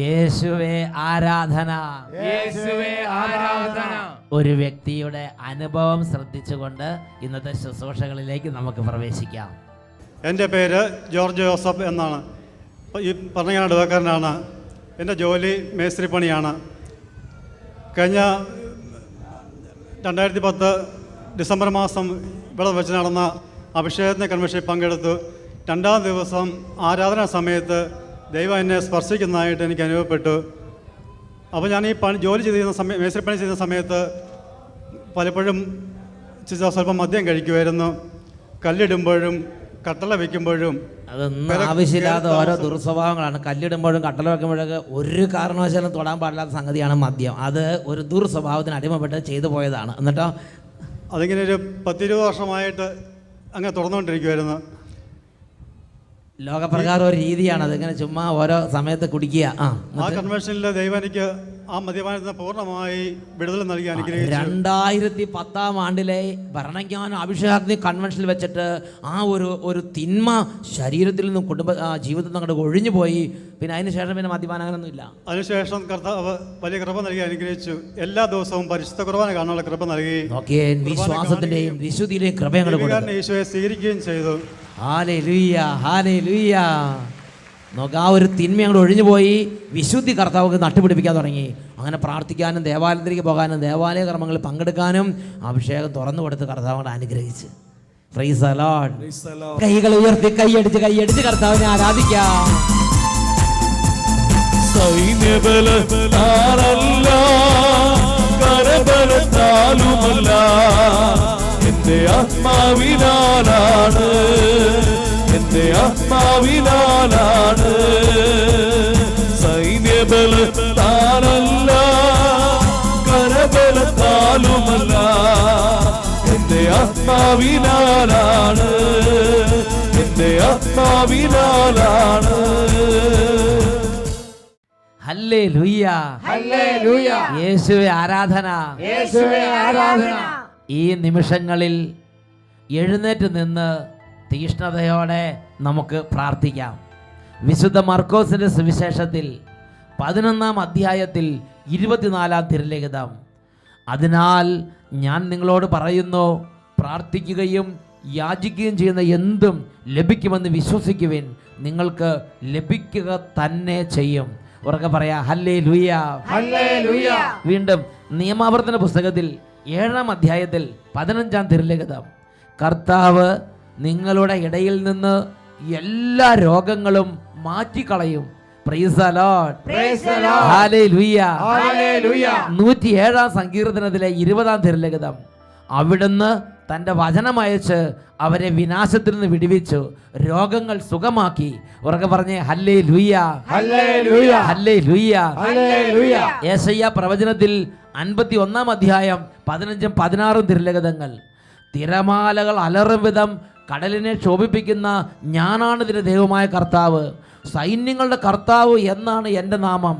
യേശുവേ ആരാധന. യേശുവേ ആരാധന. ഒരു വ്യക്തിയുടെ അനുഭവം ശ്രദ്ധിച്ചുകൊണ്ട് ഇന്നത്തെ ശുശ്രൂഷകളിലേക്ക് നമുക്ക് പ്രവേശിക്കാം. എന്റെ പേര് ജോർജ് ജോസഫ് എന്നാണ്. ഈ പറഞ്ഞ ഞാൻ ഇടവക്കാരനാണ് എന്റെ ജോലി മേസ്ത്രി പണിയാണ്. കഴിഞ്ഞ രണ്ടായിരത്തി പത്ത് ഡിസംബർ മാസം ഇവിടെ വെച്ച് നടന്ന അഭിഷേകത്തിന് കൺവെൻഷനിൽ പങ്കെടുത്തു. രണ്ടാം ദിവസം ആരാധനാ സമയത്ത് ദൈവം എന്നെ സ്പർശിക്കുന്നതായിട്ട് എനിക്ക് അനുഭവപ്പെട്ടു. അപ്പോൾ ഞാൻ ഈ പണി ജോലി ചെയ്തിരുന്ന സമയം പണി ചെയ്യുന്ന സമയത്ത് പലപ്പോഴും ചിച്ച സ്വല്പം മദ്യം കഴിക്കുമായിരുന്നു. കല്ലിടുമ്പോഴും കട്ടള വയ്ക്കുമ്പോഴും അതൊന്നും ആവശ്യമില്ലാത്ത ഓരോ ദുർസ്വഭാവങ്ങളാണ്. കല്ലിടുമ്പോഴും കട്ടള വെക്കുമ്പോഴൊക്കെ ഒരു കാരണവശാലും തൊടാൻ പാടില്ലാത്ത സംഗതിയാണ് മദ്യം. അത് ഒരു ദുർസ്വഭാവത്തിന് അടിമപ്പെട്ട് ചെയ്തു പോയതാണ്. എന്നിട്ടോ? അതിങ്ങനെ ഒരു പത്തിരുപത് വർഷമായിട്ട് അങ്ങനെ തുറന്നുകൊണ്ടിരിക്കുമായിരുന്നു ലോകപ്രകാരം ഒരു രീതിയാണ് അതിങ്ങനെ ചുമ്മാ ഓരോ സമയത്ത് കുടിക്കുക. ആ ആ എന്നിട്ട് കൺവെൻഷനിൽ ദൈവം എനിക്ക് ആ മദ്യപാനത്തിന് പൂർണമായി വിടുതൽ നൽകി അനുഗ്രഹിച്ചു. രണ്ടായിരത്തി പത്താം ആണ്ടിലെ ഭരണജ്ഞാന അഭിഷേകാഗ്നി കൺവെൻഷനിൽ വെച്ചിട്ട് ആ ഒരു ഒരു തിന്മ ശരീരത്തിൽ നിന്നും കുടുംബ ജീവിതത്തിൽ നിന്ന് അങ്ങോട്ട് ഒഴിഞ്ഞു പോയി. പിന്നെ അതിനുശേഷം പിന്നെ മദ്യപാനം അങ്ങനൊന്നും ഇല്ല അതിനുശേഷം കർത്താവ് വലിയ കൃപ നൽകി അനുഗ്രഹിച്ചു. എല്ലാ ദിവസവും പരിശുദ്ധ കുർബാന കാണാനുള്ള കൃപ നൽകി. വിശ്വാസത്തിന്റെയും വിശുദ്ധിയിലെയും കൃപ ഞങ്ങൾ സ്വീകരിക്കുകയും ചെയ്തു. ഹാലേ ലുയ്യ ഹാലേ ലുയ്യ നോക്ക് ആ ഒരു തിന്മ അങ്ങോട്ട് ഒഴിഞ്ഞു പോയി വിശുദ്ധി കർത്താവ് നട്ടുപിടിപ്പിക്കാൻ തുടങ്ങി. അങ്ങനെ പ്രാർത്ഥിക്കാനും ദേവാലയത്തിലേക്ക് പോകാനും ദേവാലയ കർമ്മങ്ങളിൽ പങ്കെടുക്കാനും അഭിഷേകം തുറന്നു കൊടുത്ത് കർത്താവ് അനുഗ്രഹിച്ച്. Praise the Lord. കൈകൾ ഉയർത്തി കൈയടിച്ച് കൈയടിച്ച് കർത്താവിനെ ആരാധിക്കാം. സൈന്യബലത്താലല്ല കരബലത്താലുമല്ല. എന്റെ ആത്മാവിനാലാണ്. എന്റെ ആത്മാവിനാലാണ്. സൈന്യബലത്താലല്ല കരബലത്താലുമല്ല. എന്റെ ആത്മാവിനാലാണ്. എന്റെ ആത്മാവിനാലാണ്. ഹല്ലേ ലുയ്യ ഹല്ലേലൂയ. യേശുവെ ആരാധന. യേശുവേ ആരാധന. ഈ നിമിഷങ്ങളിൽ എഴുന്നേറ്റ് നിന്ന് തീഷ്ണതയോടെ നമുക്ക് പ്രാർത്ഥിക്കാം. വിശുദ്ധ മർക്കോസിന്റെ സുവിശേഷത്തിൽ പതിനൊന്നാം അധ്യായത്തിൽ ഇരുപത്തിനാലാം തിരുലിഖിതം. അതിനാൽ ഞാൻ നിങ്ങളോട് പറയുന്നു പ്രാർത്ഥിക്കുകയും യാചിക്കുകയും ചെയ്യുന്ന എന്തും ലഭിക്കുമെന്ന് വിശ്വസിക്കുവിൻ. നിങ്ങൾക്ക് ലഭിക്കുക തന്നെ ചെയ്യും. ഉറക്കെ പറയാ ഹല്ലേ ഹല്ലേലൂയ. വീണ്ടും നിയമാവർത്തന പുസ്തകത്തിൽ ഏഴാം അധ്യായത്തിൽ പതിനഞ്ചാം തിരുലിഖിതം കർത്താവ് നിങ്ങളുടെ ഇടയിൽ നിന്ന് എല്ലാ രോഗങ്ങളും മാറ്റിക്കളയും. നൂറ്റിയേഴാം സങ്കീർത്തനത്തിലെ ഇരുപതാം തിരുലിഖിതം അവിടുന്ന് തന്റെ വചനമയച്ച് അവരെ വിനാശത്തിൽ നിന്ന് വിടുവിച്ചു. രോഗങ്ങൾ സുഖമാക്കി. ഉറക്കെ പറഞ്ഞേ ഹല്ലേ ലുയ്യ ഹല്ലേ ലുയ്യ ഏശയ്യ പ്രവചനത്തിൽ അൻപത്തി ഒന്നാം അധ്യായം പതിനഞ്ചും പതിനാറും തിരുലഗതങ്ങൾ തിരമാലകൾ അലറും വിധം കടലിനെ ക്ഷോഭിപ്പിക്കുന്ന ഞാനാണ് ഇതിന് ദൈവമായ കർത്താവ്. സൈന്യങ്ങളുടെ കർത്താവ് എന്നാണ് എന്റെ നാമം.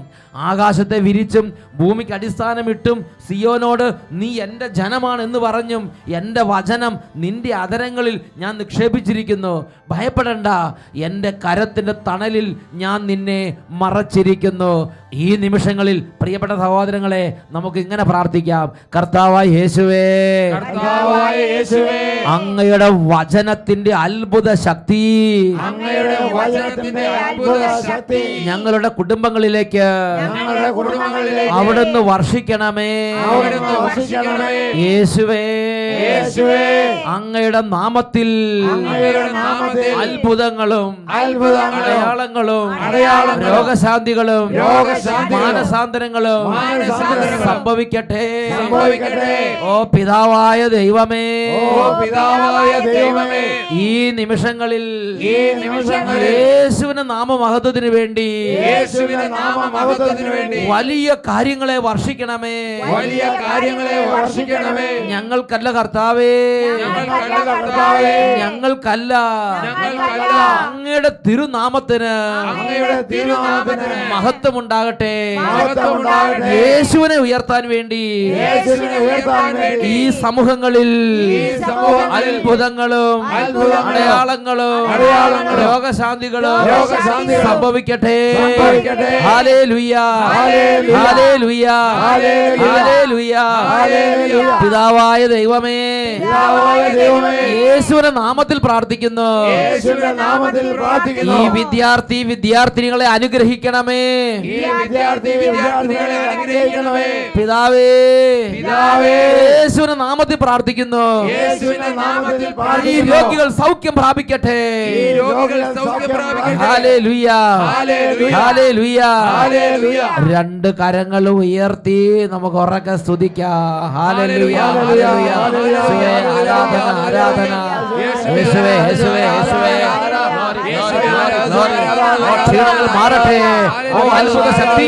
ആകാശത്തെ വിരിച്ചും ഭൂമിക്ക് അടിസ്ഥാനമിട്ടും സിയോനോട് നീ എന്റെ ജനമാണ് എന്ന് പറഞ്ഞും എന്റെ വചനം നിന്റെ അതരങ്ങളിൽ ഞാൻ നിക്ഷേപിച്ചിരിക്കുന്നു. ഭയപ്പെടണ്ട എന്റെ കരത്തിന്റെ തണലിൽ ഞാൻ നിന്നെ മറച്ചിരിക്കുന്നു. ഈ നിമിഷങ്ങളിൽ പ്രിയപ്പെട്ട സഹോദരങ്ങളെ നമുക്ക് ഇങ്ങനെ പ്രാർത്ഥിക്കാം. കർത്താവായ യേശുവേ അങ്ങയുടെ വചനത്തിന്റെ അത്ഭുത ശക്തി അങ്ങയുടെ വചനത്തിന്റെ ശക്തി. ഞങ്ങളുടെ കുടുംബങ്ങളിലേക്ക് ഞങ്ങളുടെ കുടുംബങ്ങളിലേക്ക് അവിടുന്ന് വർഷിക്കണമേ. അവിടുന്ന് വർഷിക്കണമേ. യേശുവേ യേശുവേ. അങ്ങയുടെ നാമത്തിൽ അത്ഭുതങ്ങളും അത്ഭുതങ്ങളും അടയാളങ്ങളും രോഗശാന്തികളും മാനസാന്തരങ്ങളും സംഭവിക്കട്ടെ. ഓ പിതാവായ ദൈവമേ. ഓ പിതാവായ ദൈവമേ. ഈ നിമിഷങ്ങളിൽ ഈ നിമിഷങ്ങളിൽ യേശുവിന് നാമമഹത്വത്തിന് വേണ്ടി വലിയ കാര്യങ്ങളെ വർഷിക്കണമേ. വലിയ കാര്യങ്ങളെ വർഷിക്കണമേ. ഞങ്ങൾക്കല്ല കർത്താവേ. ഞങ്ങൾക്കല്ല അങ്ങയുടെ തിരുനാമത്തിന് മഹത്വമുണ്ടാകട്ടെ. യേശുവിനെ ഉയർത്താൻ വേണ്ടി യേശുവിനെ ഉയർത്താൻ വേണ്ടി ഈ സമൂഹങ്ങളിൽ അത്ഭുതങ്ങളും അത്ഭുതങ്ങളും അടയാളങ്ങളും രോഗശാന്തികളും സംഭവിക്കട്ടെ. പിതാവായ ദൈവമേ ദൈവമേ. യേശുവിന്റെ നാമത്തിൽ പ്രാർത്ഥിക്കുന്നു. യേശുവിന്റെ നാമത്തിൽ പ്രാർത്ഥിക്കുന്നു. ഈ വിദ്യാർത്ഥി വിദ്യാർത്ഥിനികളെ അനുഗ്രഹിക്കണമേ. ഈ വിദ്യാർത്ഥി വിദ്യാർത്ഥികളെ അനുഗ്രഹിക്കണമേ. പിതാവേ. പിതാവേ. യേശുവിന്റെ നാമത്തിൽ പ്രാർത്ഥിക്കുന്നു. യേശുവിന്റെ നാമത്തിൽ ഈ രോഗികൾ സൗഖ്യം പ്രാപിക്കട്ടെ. രണ്ട് കരങ്ങൾ ഉയർത്തി നമുക്ക് ഉറക്കെ സ്തുതിക്കാം. ഹാലേലുയ. യേശുവേ, ആരാധന ആരാധന യേശുവേ, യേശുവേ യേശുവേ മാറട്ടെ ഓ അത്ഭുത ശക്തി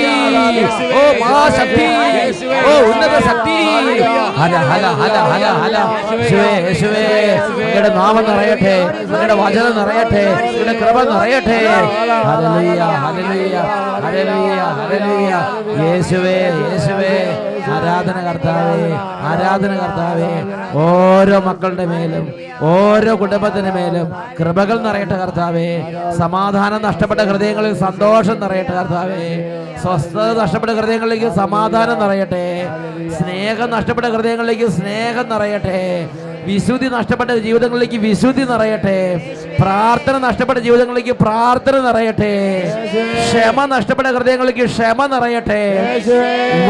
ഓ മഹാശക്തി ഓ ഉന്നത ശക്തി ഹല ഹല ഹല ഹല ഹല യേശുവേ യേശുവേ അങ്ങയുടെ നാമം നിറയട്ടെ നിങ്ങളുടെ വചനം നിറയട്ടെ നിങ്ങളുടെ കൃപ നിറയട്ടെ ഹല്ലേലൂയ ഹല്ലേലൂയ ഹല്ലേലൂയ ഹല്ലേലൂയ യേശുവേ യേശുവേ ആരാധന കർത്താവേ ആരാധന കർത്താവേ ഓരോ മക്കളുടെ മേലും ഓരോ കുടുംബത്തിന്റെ മേലും കൃപകൾ നിറയട്ടെ കർത്താവേ സമാധാനം നഷ്ടപ്പെട്ട ഹൃദയങ്ങളിൽ സന്തോഷം നിറയട്ടെ കർത്താവേ സ്വസ്ഥത നഷ്ടപ്പെട്ട ഹൃദയങ്ങളിലേക്ക് സമാധാനം നിറയട്ടെ സ്നേഹം നഷ്ടപ്പെട്ട ഹൃദയങ്ങളിലേക്ക് സ്നേഹം നിറയട്ടെ വിശുദ്ധി നഷ്ടപ്പെട്ട ജീവിതങ്ങളിലേക്ക് വിശുദ്ധി നിറയട്ടെ. പ്രാർത്ഥന നഷ്ടപ്പെട്ട ജീവിതങ്ങളിലേക്ക് പ്രാർത്ഥന നിറയട്ടെ. ക്ഷമ നഷ്ടപ്പെട്ട ഹൃദയങ്ങളിലേക്ക് ക്ഷമ നിറയട്ടെ.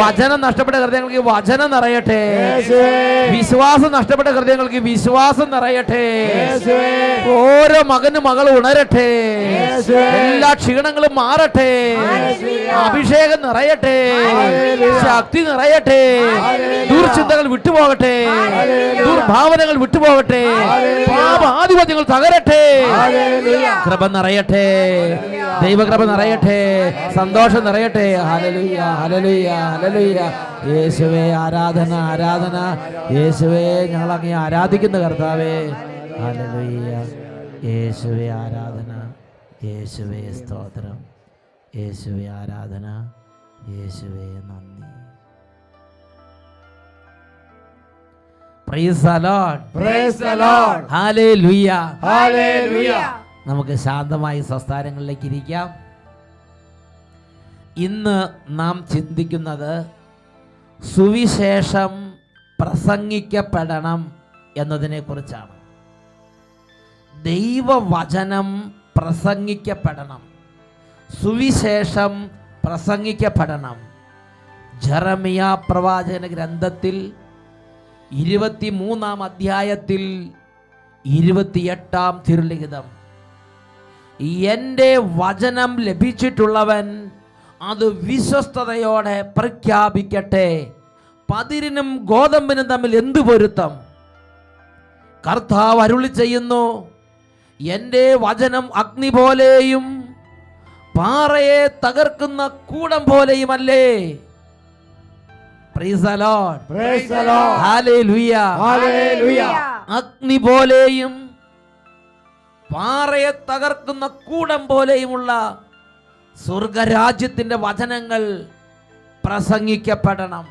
വചനം നഷ്ടപ്പെട്ട ഹൃദയങ്ങൾക്ക് വചനം നിറയട്ടെ. വിശ്വാസം നഷ്ടപ്പെട്ട ഹൃദയങ്ങൾക്ക് വിശ്വാസം നിറയട്ടെ. ഓരോ മകനും മകൾ ഉണരട്ടെ. എല്ലാ ക്ഷീണങ്ങളും മാറട്ടെ. അഭിഷേകം നിറയട്ടെ. ശക്തി നിറയട്ടെ. ദുർചിന്തകൾ വിട്ടുപോകട്ടെ. ദുർഭാവനകൾ വിട്ടുപോകട്ടെ. പാപ ആധിപത്യങ്ങൾ തകരട്ടെ. കൃപ നിറയട്ടെ. ദൈവകൃപ നിറയട്ടെ. സന്തോഷം നിറയട്ടെ. ഹലലുയ്യ ഹലലുയ്യ ഹലലുയ്യ യേശുവേ ആരാധന ആരാധന. യേശുവേ ഞങ്ങൾ അങ്ങേ ആരാധിക്കുന്ന കർത്താവേ. ഹലലുയ്യ യേശുവേ ആരാധന. യേശുവേ സ്തോത്രം. യേശുവേ ആരാധന. യേശുവേ നന്ദി. നമുക്ക് ശാന്തമായി സംസ്ഥാനങ്ങളിലേക്ക് ഇരിക്കാം. ഇന്ന് നാം ചിന്തിക്കുന്നത് സുവിശേഷം പ്രസംഗിക്കപ്പെടണം എന്നതിനെ കുറിച്ചാണ് ദൈവവചനം പ്രസംഗിക്കപ്പെടണം. സുവിശേഷം പ്രസംഗിക്കപ്പെടണം. ജറമിയ പ്രവാചകന ഗ്രന്ഥത്തിൽ ഇരുപത്തിമൂന്നാം അധ്യായത്തിൽ ഇരുപത്തിയെട്ടാം തിരുലിഖിതം എന്റെ വചനം ലഭിച്ചിട്ടുള്ളവൻ അത് വിശ്വസ്തയോടെ പ്രഖ്യാപിക്കട്ടെ. പതിരിനും ഗോതമ്പിനും തമ്മിൽ എന്തു പൊരുത്തം? കർത്താവ് അരുളി ചെയ്യുന്നു എന്റെ വചനം അഗ്നി പോലെയും പാറയെ തകർക്കുന്ന കൂടം പോലെയുമല്ലേ? അഗ്നി പോലെയും പാറയെ തകർക്കുന്ന കൂടം പോലെയുമുള്ള സ്വർഗരാജ്യത്തിന്റെ വചനങ്ങൾ പ്രസംഗിക്കപ്പെടണം.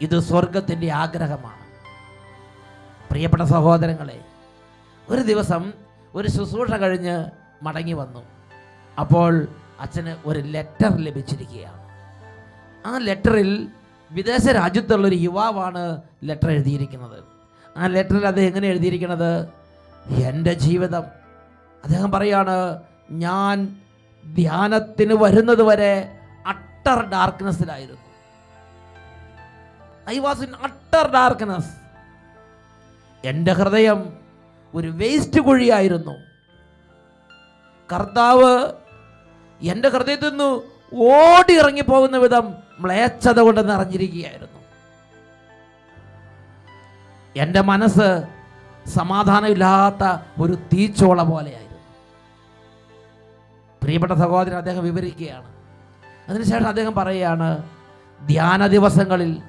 ഇത് സ്വർഗത്തിന്റെ ആഗ്രഹമാണ്. പ്രിയപ്പെട്ട സഹോദരങ്ങളെ ഒരു ദിവസം ഒരു ശുശ്രൂഷ കഴിഞ്ഞ് മടങ്ങി വന്നു. അപ്പോൾ അച്ഛന് ഒരു ലെറ്റർ ലഭിച്ചിരിക്കുകയാണ്. ആ ലെറ്ററിൽ വിദേശ രാജ്യത്തുള്ള ഒരു യുവാവാണ് ലെറ്റർ എഴുതിയിരിക്കുന്നത്. ആ ലെറ്ററിൽ അദ്ദേഹം എങ്ങനെ എഴുതിയിരിക്കുന്നത്? എന്റെ ജീവിതം അദ്ദേഹം പറയാണ് ഞാൻ ധ്യാനത്തിന് വരുന്നത് വരെ utter ഡാർക്ക്നെസ്സിലായിരുന്നു I was in utter darkness എന്റെ ഹൃദയം ഒരു വേസ്റ്റ് കുഴിയായിരുന്നു. കർത്താവ് എന്റെ ഹൃദയത്തിൽ നിന്ന് ഓടി ഇറങ്ങിപ്പോകുന്ന വിധം മ്ലേച്ഛത കൊണ്ട് നിറഞ്ഞിരിക്കുകയായിരുന്നു. എന്റെ മനസ്സ് സമാധാനമില്ലാത്ത ഒരു തീച്ചോള പോലെയായിരുന്നു. പ്രിയപ്പെട്ട സഹോദരൻ അദ്ദേഹം വിവരിക്കുകയാണ്. അതിനുശേഷം അദ്ദേഹം പറയുകയാണ് ധ്യാന ദിവസങ്ങളിൽ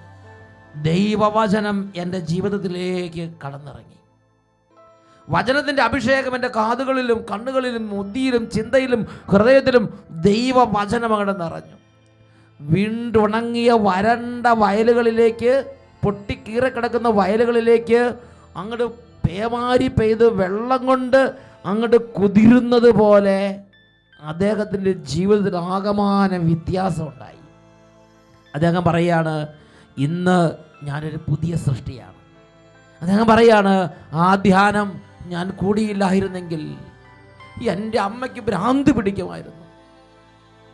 ദൈവവചനം എന്റെ ജീവിതത്തിലേക്ക് കടന്നിറങ്ങി. വചനത്തിന്റെ അഭിഷേകം എന്റെ കാതുകളിലും കണ്ണുകളിലും മുദ്ദിയിലും ചിന്തയിലും ഹൃദയത്തിലും ദൈവവചനം അങ്ങോട്ട് നിറഞ്ഞു. വീണ്ടുണങ്ങിയ വരണ്ട വയലുകളിലേക്ക് പൊട്ടിക്കീറക്കിടക്കുന്ന വയലുകളിലേക്ക് അങ്ങോട്ട് പേമാരി പെയ്ത് വെള്ളം കൊണ്ട് അങ്ങോട്ട് കുതിരുന്നത് പോലെ അദ്ദേഹത്തിന്റെ ജീവിതത്തിൽ ആകമാനം വ്യത്യാസം ഉണ്ടായി. അദ്ദേഹം പറയാണ് ഇന്ന് ഞാനൊരു പുതിയ സൃഷ്ടിയാണ്. അദ്ദേഹം പറയാണ് ആ ധ്യാനം ഞാൻ കൂടിയില്ലായിരുന്നെങ്കിൽ എന്റെ അമ്മയ്ക്ക് ഭ്രാന്ത് പിടിക്കുമായിരുന്നു.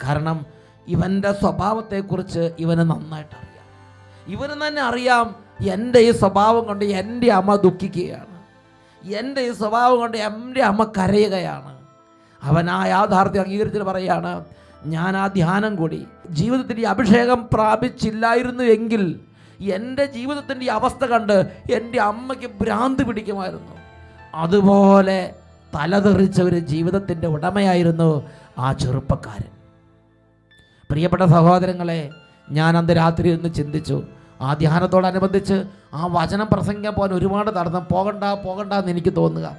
കാരണം ഇവന്റെ സ്വഭാവത്തെക്കുറിച്ച് ഇവന് നന്നായിട്ട് അറിയാം. ഇവന് തന്നെ അറിയാം എന്റെ ഈ സ്വഭാവം കൊണ്ട് എന്റെ അമ്മ ദുഃഖിക്കുകയാണ്. എന്റെ ഈ സ്വഭാവം കൊണ്ട് എന്റെ അമ്മ കരയുകയാണ്. അവൻ ആ യാഥാർത്ഥ്യം അംഗീകരിച്ചിട്ട് പറയുകയാണ് ഞാൻ ആ ധ്യാനം കൂടി ജീവിതത്തിൽ ഈ അഭിഷേകം പ്രാപിച്ചില്ലായിരുന്നു എങ്കിൽ എന്റെ ജീവിതത്തിന്റെ അവസ്ഥ കണ്ട് എന്റെ അമ്മയ്ക്ക് ഭ്രാന്ത് പിടിക്കുമായിരുന്നു. അതുപോലെ തലതെറിച്ച ഒരു ജീവിതത്തിന്റെ ഉടമയായിരുന്നു ആ ചെറുപ്പക്കാരൻ. പ്രിയപ്പെട്ട സഹോദരങ്ങളെ ഞാൻ അന്ന് രാത്രി ഒന്ന് ചിന്തിച്ചു. ആ ധ്യാനത്തോടനുബന്ധിച്ച് ആ വചനം പ്രസംഗിക്കാൻ പോകാൻ ഒരുപാട് തടസ്സം. പോകണ്ട പോകണ്ട എന്ന് എനിക്ക് തോന്നുക.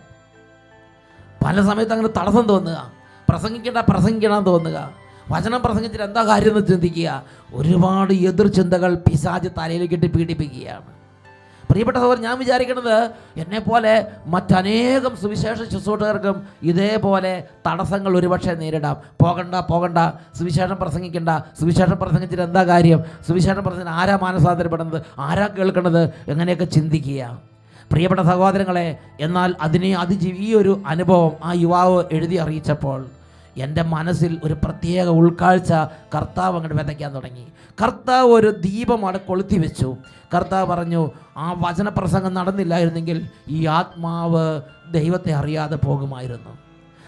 പല സമയത്ത് അങ്ങനെ തടസ്സം തോന്നുക. പ്രസംഗിക്കേണ്ട പ്രസംഗിക്കണം തോന്നുക. വചനം പ്രസംഗിച്ചിട്ട് എന്താ കാര്യം എന്ന് ചിന്തിക്കുക. ഒരുപാട് എതിർ ചിന്തകൾ പിശാജ് തലയിലേക്കിട്ട് പീഡിപ്പിക്കുകയാണ്. പ്രിയപ്പെട്ട സഹോദരൻ ഞാൻ വിചാരിക്കുന്നത് എന്നെപ്പോലെ മറ്റനേകം സുവിശേഷ ശുശ്രൂഷകർക്കും ഇതേപോലെ തടസ്സങ്ങൾ ഒരുപക്ഷെ നേരിടാം. പോകണ്ട പോകണ്ട. സുവിശേഷം പ്രസംഗിക്കണ്ട. സുവിശേഷം പ്രസംഗിച്ചിട്ട് എന്താ കാര്യം? സുവിശേഷം പ്രസംഗിച്ച് ആരാ മാനസാന്തരപ്പെടുന്നത്? ആരാ കേൾക്കുന്നത് എങ്ങനെയൊക്കെ ചിന്തിക്കുക? പ്രിയപ്പെട്ട സഹോദരങ്ങളെ എന്നാൽ അതിനെ അതിജീവി ഈ ഒരു അനുഭവം ആ യുവാവ് എഴുതി അറിയിച്ചപ്പോൾ എന്റെ മനസ്സിൽ ഒരു പ്രത്യേക ഉൾക്കാഴ്ച കർത്താവ് അങ്ങോട്ട് വിതയ്ക്കാൻ തുടങ്ങി. കർത്താവ് ഒരു ദീപം അവിടെ കൊളുത്തി വെച്ചു. കർത്താവ് പറഞ്ഞു ആ വചനപ്രസംഗം നടന്നില്ലായിരുന്നെങ്കിൽ ഈ ആത്മാവ് ദൈവത്തെ അറിയാതെ പോകുമായിരുന്നു.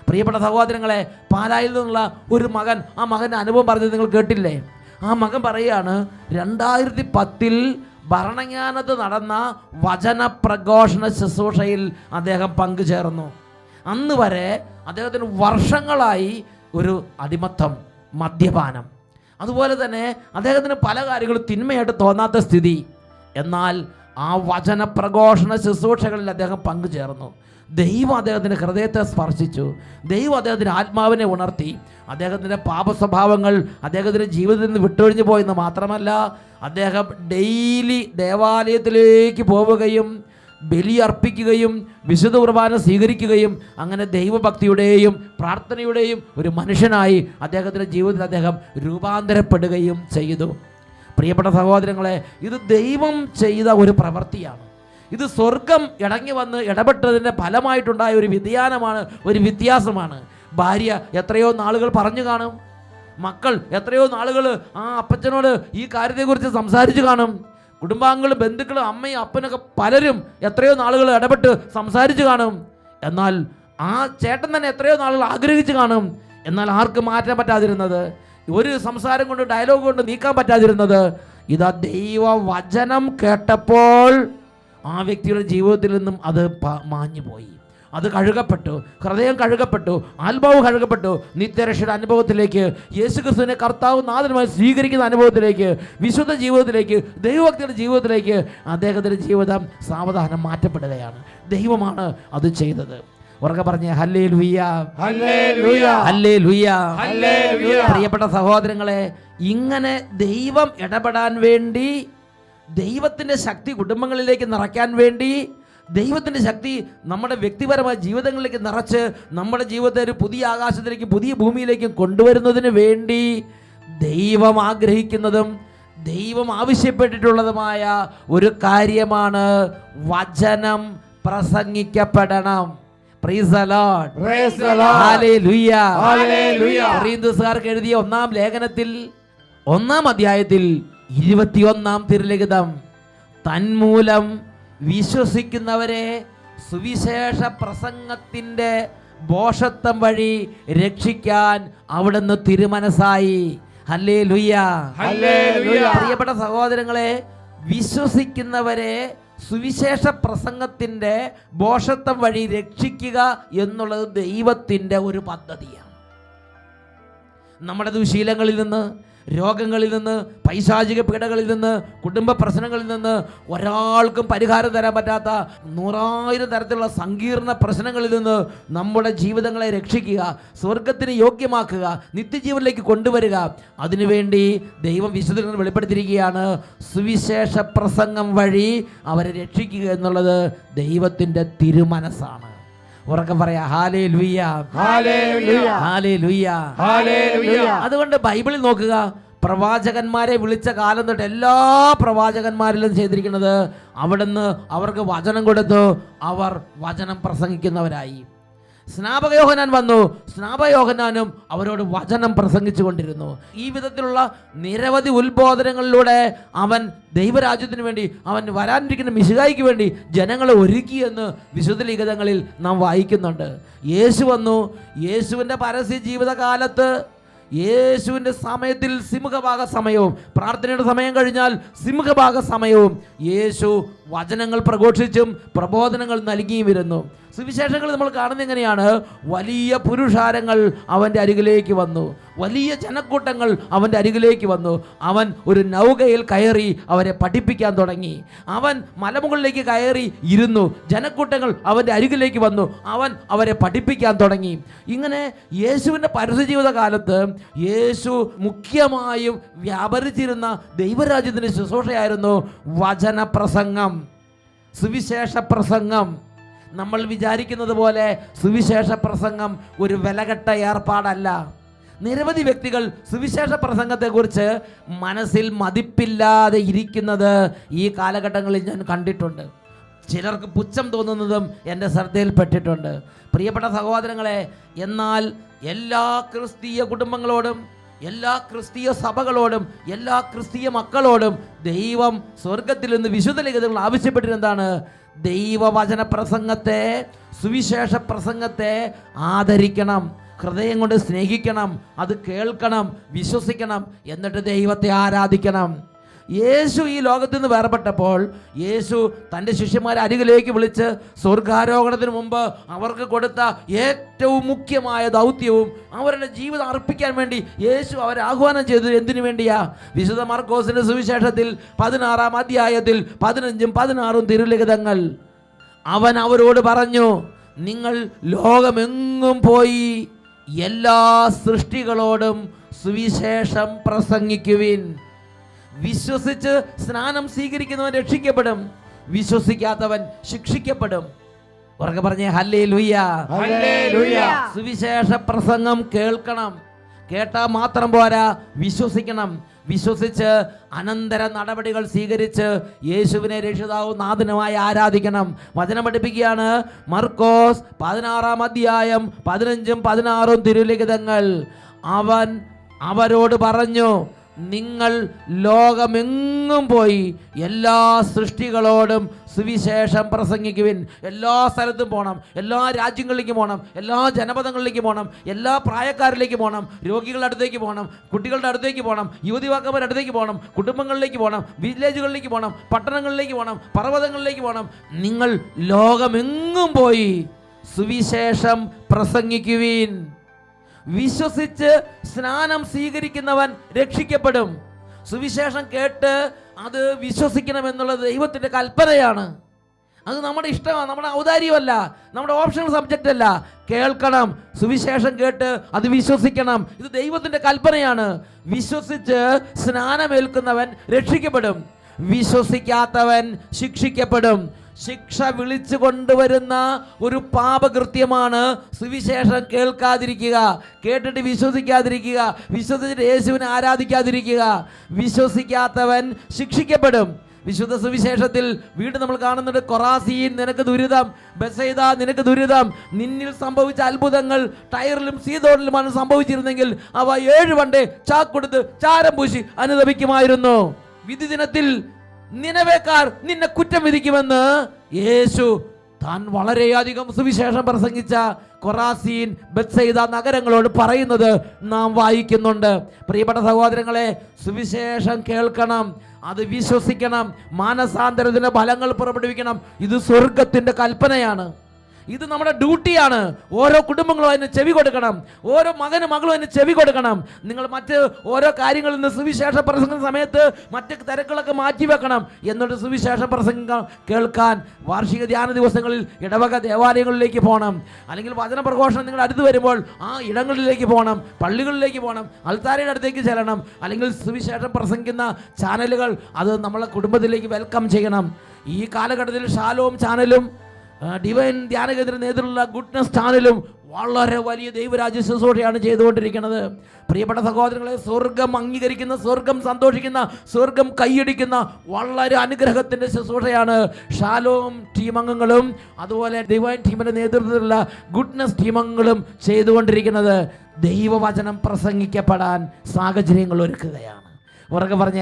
പ്രിയപ്പെട്ട സഹോദരങ്ങളെ പാലായിൽ നിന്നുള്ള ഒരു മകൻ ആ മകന്റെ അനുഭവം പറഞ്ഞത് നിങ്ങൾ കേട്ടില്ലേ? ആ മകൻ പറയുകയാണ് രണ്ടായിരത്തി പത്തിൽ ഭരണങ്ങാനത്ത് നടന്ന വചന പ്രഘോഷണ ശുശ്രൂഷയിൽ അദ്ദേഹം പങ്കുചേർന്നു. അന്ന് വരെ അദ്ദേഹത്തിന് വർഷങ്ങളായി ഒരു അടിമത്തം മദ്യപാനം. അതുപോലെ തന്നെ അദ്ദേഹത്തിന് പല കാര്യങ്ങളും തിന്മയായിട്ട് തോന്നാത്ത സ്ഥിതി. എന്നാൽ ആ വചന പ്രഘോഷണ ശുശ്രൂഷകളിൽ അദ്ദേഹം പങ്കുചേർന്നു. ദൈവം അദ്ദേഹത്തിന്റെ ഹൃദയത്തെ സ്പർശിച്ചു. ദൈവം അദ്ദേഹത്തിന്റെ ആത്മാവിനെ ഉണർത്തി. അദ്ദേഹത്തിന്റെ പാപസ്വഭാവങ്ങൾ അദ്ദേഹത്തിന്റെ ജീവിതത്തിൽ നിന്ന് വിട്ടൊഴിഞ്ഞു പോയെന്ന് മാത്രമല്ല അദ്ദേഹം ഡെയിലി ദേവാലയത്തിലേക്ക് പോവുകയും ബലി അർപ്പിക്കുകയും വിശുദ്ധ കുർബാന സ്വീകരിക്കുകയും അങ്ങനെ ദൈവഭക്തിയുടെയും പ്രാർത്ഥനയുടെയും ഒരു മനുഷ്യനായി അദ്ദേഹത്തിന്റെ ജീവിതത്തിൽ അദ്ദേഹം രൂപാന്തരപ്പെടുകയും ചെയ്തു. പ്രിയപ്പെട്ട സഹോദരങ്ങളെ ഇത് ദൈവം ചെയ്ത ഒരു പ്രവൃത്തിയാണ്. ഇത് സ്വർഗം ഇടങ്ങി വന്ന് ഇടപെട്ടതിന്റെ ഫലമായിട്ടുണ്ടായ ഒരു വ്യതിയാനമാണ് ഒരു വ്യത്യാസമാണ്. ഭാര്യ എത്രയോ നാളുകൾ പറഞ്ഞു കാണും. മക്കൾ എത്രയോ നാളുകൾ ആ അപ്പച്ചനോട് ഈ കാര്യത്തെക്കുറിച്ച് സംസാരിച്ചു കാണും. കുടുംബാംഗങ്ങളും ബന്ധുക്കളും അമ്മയും അപ്പനൊക്കെ പലരും എത്രയോ നാളുകൾ ഇടപെട്ട് സംസാരിച്ച് കാണും. എന്നാൽ ആ ചേട്ടൻ തന്നെ എത്രയോ നാളുകൾ ആഗ്രഹിച്ച് കാണും. എന്നാൽ ആർക്കും മാറ്റാൻ പറ്റാതിരുന്നത്. ഒരു സംസാരം കൊണ്ട് ഡയലോഗ് കൊണ്ട് നീക്കാൻ പറ്റാതിരുന്നത്. ഇതാ ദൈവ വചനം കേട്ടപ്പോൾ ആ വ്യക്തിയുടെ ജീവിതത്തിൽ നിന്നും അത് മാഞ്ഞു പോയി അത് കഴുകപ്പെട്ടു ഹൃദയം കഴുകപ്പെട്ടു ആത്മാവ് കഴുകപ്പെട്ടു. നിത്യരക്ഷയുടെ അനുഭവത്തിലേക്ക് യേശു ക്രിസ്തുവിനെ കർത്താവ് നാഥനുമായി സ്വീകരിക്കുന്ന അനുഭവത്തിലേക്ക് വിശുദ്ധ ജീവിതത്തിലേക്ക് ദൈവഭക്തിയുടെ ജീവിതത്തിലേക്ക് അദ്ദേഹത്തിന്റെ ജീവിതം സാവധാനം മാറ്റപ്പെടുകയാണ്. ദൈവമാണ് അത് ചെയ്തത്. ഉറക്കെ പറഞ്ഞേ ഹല്ലേ ലുയ്യ ഹല്ലേ ലുയ്യ പ്രിയപ്പെട്ട സഹോദരങ്ങളെ ഇങ്ങനെ ദൈവം ഇടപെടാൻ വേണ്ടി ദൈവത്തിന്റെ ശക്തി കുടുംബങ്ങളിലേക്ക് നിറയ്ക്കാൻ വേണ്ടി ദൈവത്തിന്റെ ശക്തി നമ്മുടെ വ്യക്തിപരമായ ജീവിതങ്ങളിലേക്ക് നിറച്ച് നമ്മുടെ ജീവിതത്തെ ഒരു പുതിയ ആകാശത്തിലേക്കും പുതിയ ഭൂമിയിലേക്കും കൊണ്ടുവരുന്നതിന് വേണ്ടി ദൈവം ആഗ്രഹിക്കുന്നതും ദൈവം ആവശ്യപ്പെട്ടിട്ടുള്ളതുമായ ഒരു കാര്യമാണ് വചനം പ്രസംഗിക്കപ്പെടണം. എഴുതിയ ഒന്നാം ലേഖനത്തിൽ ഒന്നാം അധ്യായത്തിൽ ഇരുപത്തിയൊന്നാം തിരുലിഖിതം തന്മൂലം വിശ്വസിക്കുന്നവരെ സുവിശേഷ പ്രസംഗത്തിന്റെ ബോഷത്വം വഴി രക്ഷിക്കാൻ അവിടുന്ന് തിരുമനസായി ഹല്ലേ ലുയ്യ. പ്രിയപ്പെട്ട സഹോദരങ്ങളെ വിശ്വസിക്കുന്നവരെ സുവിശേഷ പ്രസംഗത്തിന്റെ ബോഷത്വം വഴി രക്ഷിക്കുക എന്നുള്ളത് ദൈവത്തിന്റെ ഒരു പദ്ധതിയാണ്. നമ്മുടെ ദുശീലങ്ങളിൽ നിന്ന് രോഗങ്ങളിൽ നിന്ന് പൈശാചിക പീഡകളിൽ നിന്ന് കുടുംബ പ്രശ്നങ്ങളിൽ നിന്ന് ഒരാൾക്കും പരിഹാരം തരാൻ പറ്റാത്ത നൂറായിരം തരത്തിലുള്ള സങ്കീർണ പ്രശ്നങ്ങളിൽ നിന്ന് നമ്മുടെ ജീവിതങ്ങളെ രക്ഷിക്കുക സ്വർഗത്തിന് യോഗ്യമാക്കുക നിത്യജീവനിലേക്ക് കൊണ്ടുവരിക. അതിനുവേണ്ടി ദൈവം വിശുദ്ധങ്ങൾ വെളിപ്പെടുത്തിയിരിക്കുകയാണ് സുവിശേഷ പ്രസംഗം വഴി അവരെ രക്ഷിക്കുക എന്നുള്ളത് ദൈവത്തിന്റെ തിരുമനസ്സാണ്. ഉറക്കം പറയാ ഹാലേ ലുയ്യ ഹാലേ ലുയ്യ അതുകൊണ്ട് ബൈബിളിൽ നോക്കുക പ്രവാചകന്മാരെ വിളിച്ച കാലം തൊട്ട് എല്ലാ പ്രവാചകന്മാരിലും ചെയ്തിരിക്കുന്നത് അവിടുന്ന് അവർക്ക് വചനം കൊടുത്തു അവർ വചനം പ്രസംഗിക്കുന്നവരായി. സ്നാപകയോഹനാൻ വന്നു. സ്നാപകയോഹനാനും അവരോട് വചനം പ്രസംഗിച്ചു കൊണ്ടിരുന്നു. ഈ വിധത്തിലുള്ള നിരവധി ഉത്ബോധനങ്ങളിലൂടെ അവൻ ദൈവരാജ്യത്തിന് വേണ്ടി അവൻ വരാനിരിക്കുന്ന മിശുകായിക്ക് വേണ്ടി ജനങ്ങളെ ഒരുക്കിയെന്ന് വിശുദ്ധ ലിഖിതങ്ങളിൽ നാം വായിക്കുന്നുണ്ട്. യേശു വന്നു. യേശുവിന്റെ പരസ്യ ജീവിതകാലത്ത് യേശുവിന്റെ സമയത്തിൽ സിംഹഭാഗ സമയവും പ്രാർത്ഥനയുടെ സമയം കഴിഞ്ഞാൽ സിംഹഭാഗ സമയവും യേശു വചനങ്ങൾ പ്രഘോഷിച്ചും പ്രബോധനങ്ങൾ നൽകിയും വരുന്നു സുവിശേഷങ്ങൾ നമ്മൾ കാണുന്നത് എങ്ങനെയാണ്? വലിയ പുരുഷാരങ്ങൾ അവന്റെ അരികിലേക്ക് വന്നു. വലിയ ജനക്കൂട്ടങ്ങൾ അവന്റെ അരികിലേക്ക് വന്നു. അവൻ ഒരു നൗകയിൽ കയറി അവരെ പഠിപ്പിക്കാൻ തുടങ്ങി. അവൻ മലമുകളിലേക്ക് കയറി ഇരുന്നു. ജനക്കൂട്ടങ്ങൾ അവന്റെ അരികിലേക്ക് വന്നു. അവൻ അവരെ പഠിപ്പിക്കാൻ തുടങ്ങി. ഇങ്ങനെ യേശുവിന്റെ പരസ്യജീവിത കാലത്ത് യേശു മുഖ്യമായും വ്യാപരിച്ചിരുന്ന ദൈവരാജ്യത്തിന്റെ ശുശ്രൂഷയായിരുന്നു വചനപ്രസംഗം സുവിശേഷ പ്രസംഗം നമ്മൾ വിചാരിക്കുന്നത് പോലെ സുവിശേഷ പ്രസംഗം ഒരു വിലകെട്ട ഏർപ്പാടല്ല. നിരവധി വ്യക്തികൾ സുവിശേഷ പ്രസംഗത്തെക്കുറിച്ച് മനസ്സിൽ മതിപ്പില്ലാതെ ഇരിക്കുന്നത് ഈ കാലഘട്ടങ്ങളിൽ ഞാൻ കണ്ടിട്ടുണ്ട്. ചിലർക്ക് പുച്ഛം തോന്നുന്നതും എന്റെ ശ്രദ്ധയിൽപ്പെട്ടിട്ടുണ്ട്. പ്രിയപ്പെട്ട സഹോദരങ്ങളെ എന്നാൽ എല്ലാ ക്രിസ്തീയ കുടുംബങ്ങളോടും എല്ലാ ക്രിസ്തീയ സഭകളോടും എല്ലാ ക്രിസ്തീയ മക്കളോടും ദൈവം സ്വർഗത്തിൽ നിന്ന് വിശുദ്ധ ലിഖിതങ്ങൾ ആവശ്യപ്പെട്ടിരുന്നതാണ് ദൈവവചന പ്രസംഗത്തെ സുവിശേഷ പ്രസംഗത്തെ ആദരിക്കണം ഹൃദയം കൊണ്ട് സ്നേഹിക്കണം അത് കേൾക്കണം വിശ്വസിക്കണം എന്നിട്ട് ദൈവത്തെ ആരാധിക്കണം. യേശു ഈ ലോകത്ത് നിന്ന് വേർപെട്ടപ്പോൾ യേശു തന്റെ ശിഷ്യന്മാരെ അരികിലേക്ക് വിളിച്ച് സ്വർഗാരോഹണത്തിന് മുമ്പ് അവർക്ക് കൊടുത്ത ഏറ്റവും മുഖ്യമായ ദൗത്യവും അവരുടെ ജീവിതം അർപ്പിക്കാൻ വേണ്ടി യേശു അവരെ ആഹ്വാനം ചെയ്തത് എന്തിനു വേണ്ടിയാ? വിശുദ്ധ മാർക്കോസിന്റെ സുവിശേഷത്തിൽ പതിനാറാം അധ്യായത്തിൽ പതിനഞ്ചും പതിനാറും തിരുലിഖിതങ്ങൾ. അവൻ അവരോട് പറഞ്ഞു നിങ്ങൾ ലോകമെങ്ങും പോയി എല്ലാ സൃഷ്ടികളോടും സുവിശേഷം പ്രസംഗിക്കുവിൻ. വിശ്വസിച്ച് സ്നാനം സ്വീകരിക്കുന്നവൻ രക്ഷിക്കപ്പെടും. വിശ്വസിക്കാത്തവൻ ശിക്ഷിക്കപ്പെടും. ഉറക്കെ പറഞ്ഞേ ഹല്ലേ ലുയ്യ സുവിശേഷ പ്രസംഗം കേൾക്കണം. കേട്ടാൽ മാത്രം പോരാ വിശ്വസിക്കണം. വിശ്വസിച്ച് അനന്തര നടപടികൾ സ്വീകരിച്ച് യേശുവിനെ രക്ഷിതാവും നാഥനുമായി ആരാധിക്കണം. വചനം പഠിപ്പിക്കുകയാണ് മർക്കോസ് പതിനാറാം അധ്യായം പതിനഞ്ചും പതിനാറും തിരുലിഖിതങ്ങൾ. അവൻ അവരോട് പറഞ്ഞു നിങ്ങൾ ലോകമെങ്ങും പോയി എല്ലാ സൃഷ്ടികളോടും സുവിശേഷം പ്രസംഗിക്കുവിൻ. എല്ലാ സ്ഥലത്തും പോകണം എല്ലാ രാജ്യങ്ങളിലേക്കും പോകണം എല്ലാ ജനപദങ്ങളിലേക്കും പോകണം എല്ലാ പ്രായക്കാരിലേക്ക് പോകണം രോഗികളുടെ അടുത്തേക്ക് പോകണം കുട്ടികളുടെ അടുത്തേക്ക് പോകണം യുവതിവാക്കന്മാരുടെ അടുത്തേക്ക് പോകണം കുടുംബങ്ങളിലേക്ക് പോകണം വില്ലേജുകളിലേക്ക് പോകണം പട്ടണങ്ങളിലേക്ക് പോകണം പർവതങ്ങളിലേക്ക് പോകണം നിങ്ങൾ ലോകമെങ്ങും പോയി സുവിശേഷം പ്രസംഗിക്കുവിൻ. വിശ്വസിച്ച് സ്നാനം സ്വീകരിക്കുന്നവൻ രക്ഷിക്കപ്പെടും. സുവിശേഷം കേട്ട് അത് വിശ്വസിക്കണം എന്നുള്ളത് ദൈവത്തിന്റെ കൽപ്പനയാണ്. അത് നമ്മുടെ ഇഷ്ടമാണ് നമ്മുടെ ഔദാര്യമല്ല നമ്മുടെ ഓപ്ഷണൽ സബ്ജക്റ്റ് അല്ല. കേൾക്കണം സുവിശേഷം കേട്ട് അത് വിശ്വസിക്കണം. ഇത് ദൈവത്തിന്റെ കൽപ്പനയാണ്. വിശ്വസിച്ച് സ്നാനമേൽക്കുന്നവൻ രക്ഷിക്കപ്പെടും. വിശ്വസിക്കാത്തവൻ ശിക്ഷിക്കപ്പെടും. ശിക്ഷ വിളിച്ചു കൊണ്ടുവരുന്ന ഒരു പാപകൃത്യമാണ് സുവിശേഷം കേൾക്കാതിരിക്കുക കേട്ടിട്ട് വിശ്വസിക്കാതിരിക്കുക വിശ്വസിച്ചിട്ട് യേശുവിനെ ആരാധിക്കാതിരിക്കുക. വിശ്വസിക്കാത്തവൻ ശിക്ഷിക്കപ്പെടും. വിശുദ്ധ സുവിശേഷത്തിൽ വീണ്ടും നമ്മൾ കാണുന്നുണ്ട് കൊറാസീൻ നിനക്ക് ദുരിതം ബസൈദ നിനക്ക് ദുരിതം. നിന്നിൽ സംഭവിച്ച അത്ഭുതങ്ങൾ ടയറിലും സീതോണിലുമാണ് സംഭവിച്ചിരുന്നെങ്കിൽ അവ ഏഴ് പണ്ടേ ചാക്കൊടുത്ത് ചാരം പൂശി അനുദപിക്കുമായിരുന്നു. വിധി ദിനത്തിൽ നിലവേക്കാർ നിന്നെ കുറ്റം വിധിക്കുമെന്ന് യേശു താൻ വളരെയധികം സുവിശേഷം പ്രസംഗിച്ച കൊറാസീൻ ബത്സൈദ നഗരങ്ങളോട് പറയുന്നത് നാം വായിക്കുന്നുണ്ട്. പ്രിയപ്പെട്ട സഹോദരങ്ങളെ സുവിശേഷം കേൾക്കണം അത് വിശ്വസിക്കണം മാനസാന്തരത്തിന്റെ ഫലങ്ങൾ പുറപ്പെടുവിക്കണം. ഇത് സ്വർഗത്തിന്റെ കൽപ്പനയാണ്. ഇത് നമ്മുടെ ഡ്യൂട്ടിയാണ്. ഓരോ കുടുംബങ്ങളും അതിന് ചെവി കൊടുക്കണം. ഓരോ മകനും മകളും അതിന് ചെവി കൊടുക്കണം. നിങ്ങൾ മറ്റ് ഓരോ കാര്യങ്ങളിൽ നിന്ന് സുവിശേഷ പ്രസംഗ സമയത്ത് മറ്റ് തിരക്കുകളൊക്കെ മാറ്റി വെക്കണം എന്നിട്ട് സുവിശേഷ പ്രസംഗം കേൾക്കാൻ വാർഷിക ധ്യാന ദിവസങ്ങളിൽ ഇടവക ദേവാലയങ്ങളിലേക്ക് പോകണം അല്ലെങ്കിൽ വചന പ്രഘോഷണം നിങ്ങൾ അടുത്ത് വരുമ്പോൾ ആ ഇടങ്ങളിലേക്ക് പോകണം പള്ളികളിലേക്ക് പോകണം അൽത്താരയുടെ അടുത്തേക്ക് ചെല്ലണം. അല്ലെങ്കിൽ സുവിശേഷം പ്രസംഗിക്കുന്ന ചാനലുകൾ അത് നമ്മളെ കുടുംബത്തിലേക്ക് വെൽക്കം ചെയ്യണം. ഈ കാലഘട്ടത്തിൽ ഷാലോം ചാനലും ഡിവൈൻ ധ്യാനകേന്ദ്ര നേതൃത്വമുള്ള ഗുഡ്നസ് ചാനലും വളരെ വലിയ ദൈവരാജ്യ ശുശ്രൂഷയാണ് ചെയ്തുകൊണ്ടിരിക്കുന്നത്. പ്രിയപ്പെട്ട സഹോദരങ്ങളെ സ്വർഗം അംഗീകരിക്കുന്ന സ്വർഗം സന്തോഷിക്കുന്ന സ്വർഗം കൈയടിക്കുന്ന വളരെ അനുഗ്രഹത്തിന്റെ ശുശ്രൂഷയാണ് ഷാലോം ടീമംഗങ്ങളും അതുപോലെ ഡിവൈൻ ടീമിന്റെ നേതൃത്വത്തിലുള്ള ഗുഡ്നസ് ടീം അംഗങ്ങളും ചെയ്തുകൊണ്ടിരിക്കുന്നത്. ദൈവവചനം പ്രസംഗിക്കപ്പെടാൻ സാഹചര്യങ്ങൾ ഒരുക്കുകയാണ്. ഉറക്കെ പറഞ്ഞ.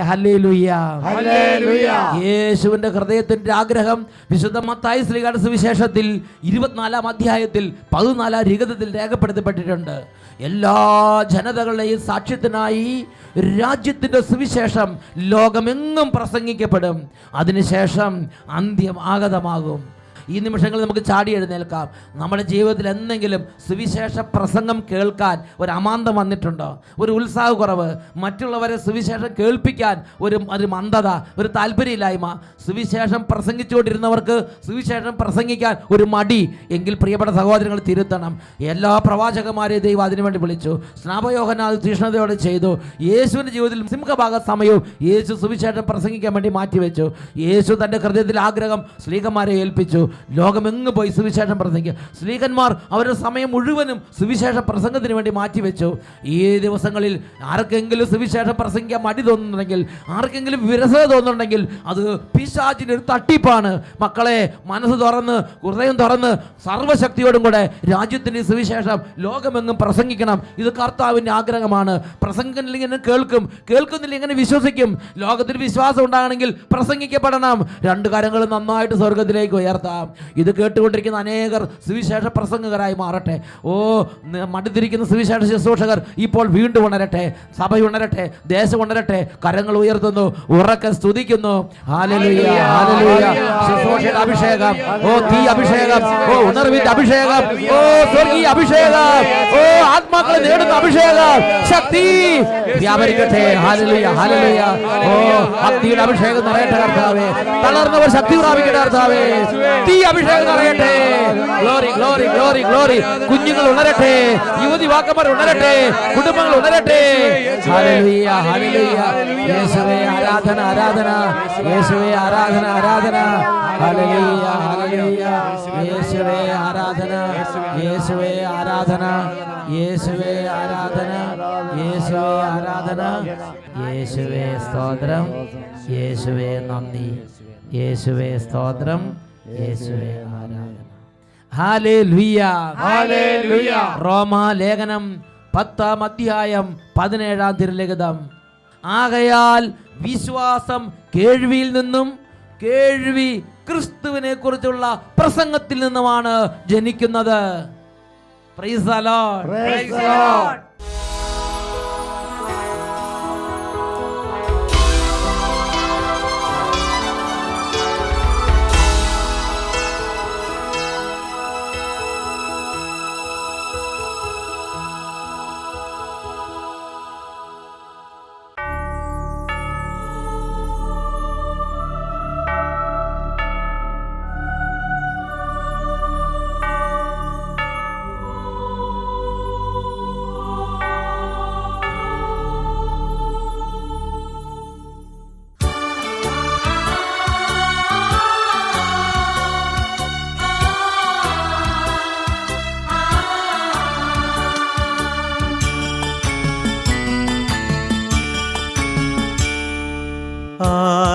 യേശുവിന്റെ ഹൃദയത്തിന്റെ ആഗ്രഹം വിശുദ്ധ മത്തായി ശ്രീകാട് സുവിശേഷത്തിൽ ഇരുപത്തിനാലാം അധ്യായത്തിൽ പതിനാലാം രീഗതത്തിൽ രേഖപ്പെടുത്തപ്പെട്ടിട്ടുണ്ട്. എല്ലാ ജനതകളുടെയും സാക്ഷ്യത്തിനായി രാജ്യത്തിന്റെ സുവിശേഷം ലോകമെങ്ങും പ്രസംഗിക്കപ്പെടും. അതിനുശേഷം അന്ത്യം ആഗതമാകും. ഈ നിമിഷങ്ങളിൽ നമുക്ക് ചാടി എഴുന്നേൽക്കാം. നമ്മുടെ ജീവിതത്തിൽ എന്തെങ്കിലും സുവിശേഷ പ്രസംഗം കേൾക്കാൻ ഒരു അമാന്തം വന്നിട്ടുണ്ടോ? ഒരു ഉത്സാഹക്കുറവ്. മറ്റുള്ളവരെ സുവിശേഷം കേൾപ്പിക്കാൻ ഒരു ഒരു മന്ദത ഒരു താല്പര്യമില്ലായ്മ. സുവിശേഷം പ്രസംഗിച്ചുകൊണ്ടിരുന്നവർക്ക് സുവിശേഷം പ്രസംഗിക്കാൻ ഒരു മടി. എങ്കിൽ പ്രിയപ്പെട്ട സഹോദരങ്ങൾ തിരുത്തണം. എല്ലാ പ്രവാചകന്മാരെയും ദൈവം അതിനുവേണ്ടി വിളിച്ചു. സ്നാപയോഹനാൽ തീഷ്ണതയോടെ ചെയ്തു. യേശുവിന്റെ ജീവിതത്തിൽ സിംഹഭാഗ സമയവും യേശു സുവിശേഷം പ്രസംഗിക്കാൻ വേണ്ടി മാറ്റിവെച്ചു. യേശു തന്റെ ഹൃദയത്തിൽ ആഗ്രഹം സ്ത്രീകന്മാരെ ഏൽപ്പിച്ചു. ലോകമെങ്ങ് പോയി സുവിശേഷം പ്രസംഗിക്കുക സ്ത്രീകന്മാർ അവരുടെ സമയം മുഴുവനും സുവിശേഷ പ്രസംഗത്തിന് വേണ്ടി മാറ്റിവെച്ചു. ഈ ദിവസങ്ങളിൽ ആർക്കെങ്കിലും സുവിശേഷ പ്രസംഗിക്കാൻ മടി തോന്നുന്നുണ്ടെങ്കിൽ ആർക്കെങ്കിലും വിരസത തോന്നുന്നുണ്ടെങ്കിൽ അത് പിശാചിന്റെ ഒരു തട്ടിപ്പാണ്. മക്കളെ മനസ്സ് തുറന്ന് ഹൃദയം തുറന്ന് സർവശക്തിയോടും കൂടെ രാജ്യത്തിന്റെ സുവിശേഷം ലോകമെങ്ങും പ്രസംഗിക്കണം. ഇത് കർത്താവിന്റെ ആഗ്രഹമാണ്. പ്രസംഗിക്കുന്നില്ലെങ്കിൽ ഇങ്ങനെ കേൾക്കും. കേൾക്കുന്നില്ല ഇങ്ങനെ വിശ്വസിക്കും. ലോകത്തിൽ വിശ്വാസം ഉണ്ടാകണമെങ്കിൽ പ്രസംഗിക്കപ്പെടണം. രണ്ട് കാര്യങ്ങൾ നന്നായിട്ട് സ്വർഗത്തിലേക്ക് ഉയർത്താം. ഇത് കേട്ടുകൊണ്ടിരിക്കുന്ന അനേകർ സുവിശേഷ പ്രസംഗകരായി മാറട്ടെ. ഓ മടുത്തിരിക്കുന്ന സുവിശേഷ ശുശ്രൂഷകർ ഇപ്പോൾ വീണ്ടും ഉണരട്ടെ. സഭ ഉണരട്ടെ. ദേശം ഉണരട്ടെ. കരങ്ങൾ ഉയർത്തുന്നു. ഉറക്കെ സ്തുതിക്കുന്നു. ശുശ്രൂഷയുടെ അഭിഷേകം. ഓ തീ അഭിഷേകം. ഓ ഉണർവിന്റെ അഭിഷേകം. ഓ സ്വർഗീയ അഭിഷേകം. ഓ ആത്മാക്കളെ നേടുന്ന അഭിഷേകം. ശക്തി വ്യാപരിക്കട്ടെ. ഹാലലുയ ഹാലലുയ ഓ ഭക്തിയുടെ അഭിഷേകം നിറയട്ടെ കർത്താവേ. തളർന്നവർ ശക്തി പ്രാപിക്കട്ടെ കർത്താവേ. തീ അഭിഷേകം നിറയട്ടെ ഗ്ലോറി ഗ്ലോറി ഗ്ലോറി ഗ്ലോറി കുഞ്ഞുങ്ങൾ ഉണരട്ടെ. യുവതി വാക്കന്മാർ ഉണരട്ടെ. കുടുംബങ്ങൾ ഉണരട്ടെ. യേശുവേ ആരാധന ആരാധന. യേശുവേ ആരാധന ആരാധന. യേശുവേ ആരാധന. യേശുവേ ആരാധന. യേശുവേ ആരാധന. യേശുവേ ആരാധന. യേശുവേ സ്തോത്രം. യേശുവേ നന്ദി. യേശുവേ സ്തോത്രം. യേശുവേ ആരാധന. ഹാലേലൂയ. ഹല്ലേലൂയ. റോമാ ലേഖനം പത്താം അധ്യായം പതിനേഴാം തിരുലിഖിതം. ആകയാൽ വിശ്വാസം കേൾവിയിൽ നിന്നും കേൾവി ക്രിസ്തുവിനെ കുറിച്ചുള്ള പ്രസംഗത്തിൽ നിന്നുമാണ് ജനിക്കുന്നത്. Praise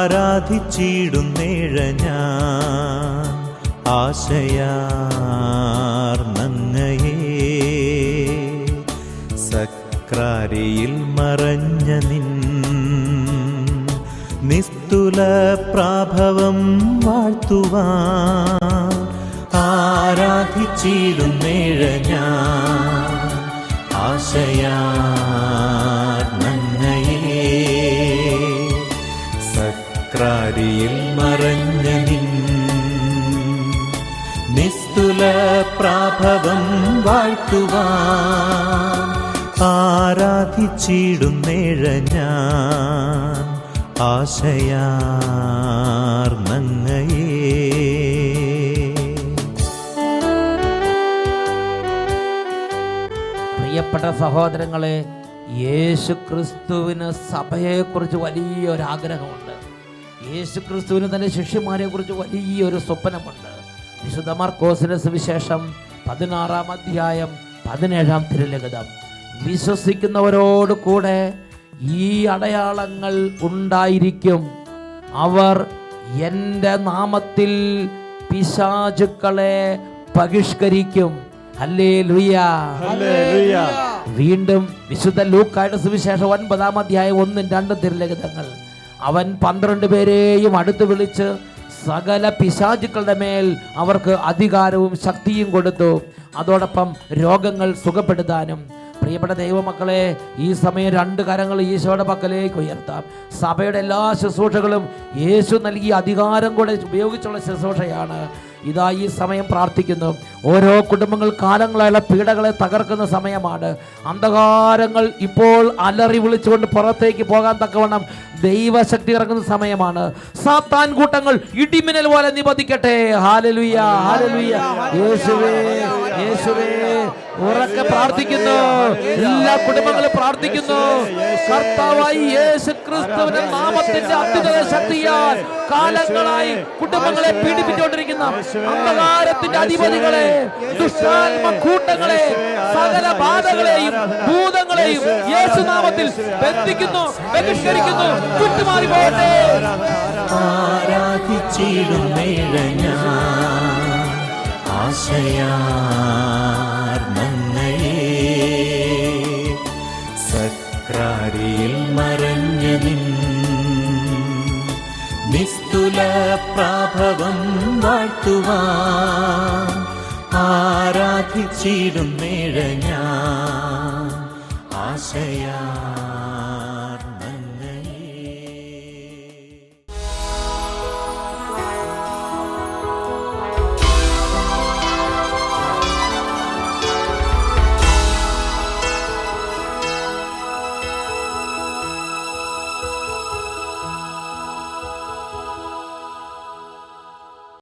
the Lord. Praise ആരാധിച്ചിടുന്നേഴ ഞാൻ ആശയാർന്നങ്ങയെ സക്രാരിയിൽ മറഞ്ഞ നിൻ നിസ്തുല പ്രാഭവം വാഴ്ത്തുവാൻ ആരാധിച്ചിടുന്നേഴ ഞാൻ സക്രാരിയിൽ മറഞ്ഞ നിസ്തുല പ്രാഭവം വാഴ്ത്തുവാൻ ആരാധിച്ചിടുന്നേഴ ഞാൻ ആശയാർന്നങ്ങയേ. പ്രിയപ്പെട്ട സഹോദരങ്ങളെ യേശു ക്രിസ്തുവിന് സഭയെക്കുറിച്ച് വലിയൊരു ആഗ്രഹമുണ്ട് യേശു ക്രിസ്തുവിന് തന്റെ ശിഷ്യന്മാരെ കുറിച്ച് വലിയൊരു സ്വപ്നമുണ്ട്. വിശുദ്ധ മാർക്കോസിന് സുവിശേഷം പതിനാറാം അധ്യായം പതിനേഴാം തിരുലഗതം വിശ്വസിക്കുന്നവരോട് കൂടെ ഈ അടയാളങ്ങൾ ഉണ്ടായിരിക്കും. അവർ എന്റെ നാമത്തിൽ പിശാചുക്കളെ ബഹിഷ്കരിക്കും വീണ്ടും വിശുദ്ധ ലൂക്കായുടെ സുവിശേഷം ഒൻപതാം അധ്യായം ഒന്നും രണ്ടും തിരുലഗിതങ്ങൾ അവൻ പന്ത്രണ്ട് പേരെയും അടുത്ത് വിളിച്ച് സകല പിശാചുക്കളുടെ മേൽ അവർക്ക് അധികാരവും ശക്തിയും കൊടുത്തു. അതോടൊപ്പം രോഗങ്ങൾ സുഖപ്പെടുത്താനും. പ്രിയപ്പെട്ട ദൈവമക്കളെ ഈ സമയം രണ്ട് കരങ്ങൾ ഈശോയുടെ പക്കലേക്ക് ഉയർത്താം. സഭയുടെ എല്ലാ ശുശ്രൂഷകളും യേശു നൽകിയ അധികാരം കൂടെ ഉപയോഗിച്ചുള്ള ശുശ്രൂഷയാണ്. ഇതാ ഈ സമയം പ്രാർത്ഥിക്കുന്നു. ഓരോ കുടുംബങ്ങൾ കാലങ്ങളായുള്ള പീഡകളെ തകർക്കുന്ന സമയമാണ്. അന്ധകാരങ്ങൾ ഇപ്പോൾ അലറി വിളിച്ചുകൊണ്ട് പുറത്തേക്ക് പോകാൻ തക്കവണ്ണം ദൈവശക്തി ഇറങ്ങുന്ന സമയമാണ്. സാത്താൻ കൂട്ടങ്ങൾ ഇടിമിന്നൽ പോലെ നിബന്ധിക്കട്ടെ. ഹാലലുയ ഹാലലുയ യേശുവേ യേശുവേ. ഉറക്കെ പ്രാർത്ഥിക്കുന്നു. എല്ലാ കുടുംബങ്ങളും പ്രാർത്ഥിക്കുന്നു. കർത്താവായി യേശു ക്രിസ്തുവിന്റെ നാമത്തിന്റെ അത്യുത ശക്തിയാൽ കാലങ്ങളായി കുടുംബങ്ങളെ പീഡിപ്പിച്ചുകൊണ്ടിരിക്കുന്ന അന്ധകാരത്തിന്റെ അധിപതികളെ ദുഷ്ടാത്മ കൂട്ടങ്ങളെ സകല ബാധകളെയും ഭൂതങ്ങളെയും യേശുനാമത്തിൽ ബന്ധിക്കുന്നു ബഹിഷ്കരിക്കുന്നു ചുറ്റുമാറി പോകട്ടെ. ആരാധിച്ചിടുന്നേഴ ഞാൻ പ്രാഭവം വാഴ്ത്തുവാൻ ആരാധിച്ചിടുന്നേഴ ഞാൻ. ആശയാ.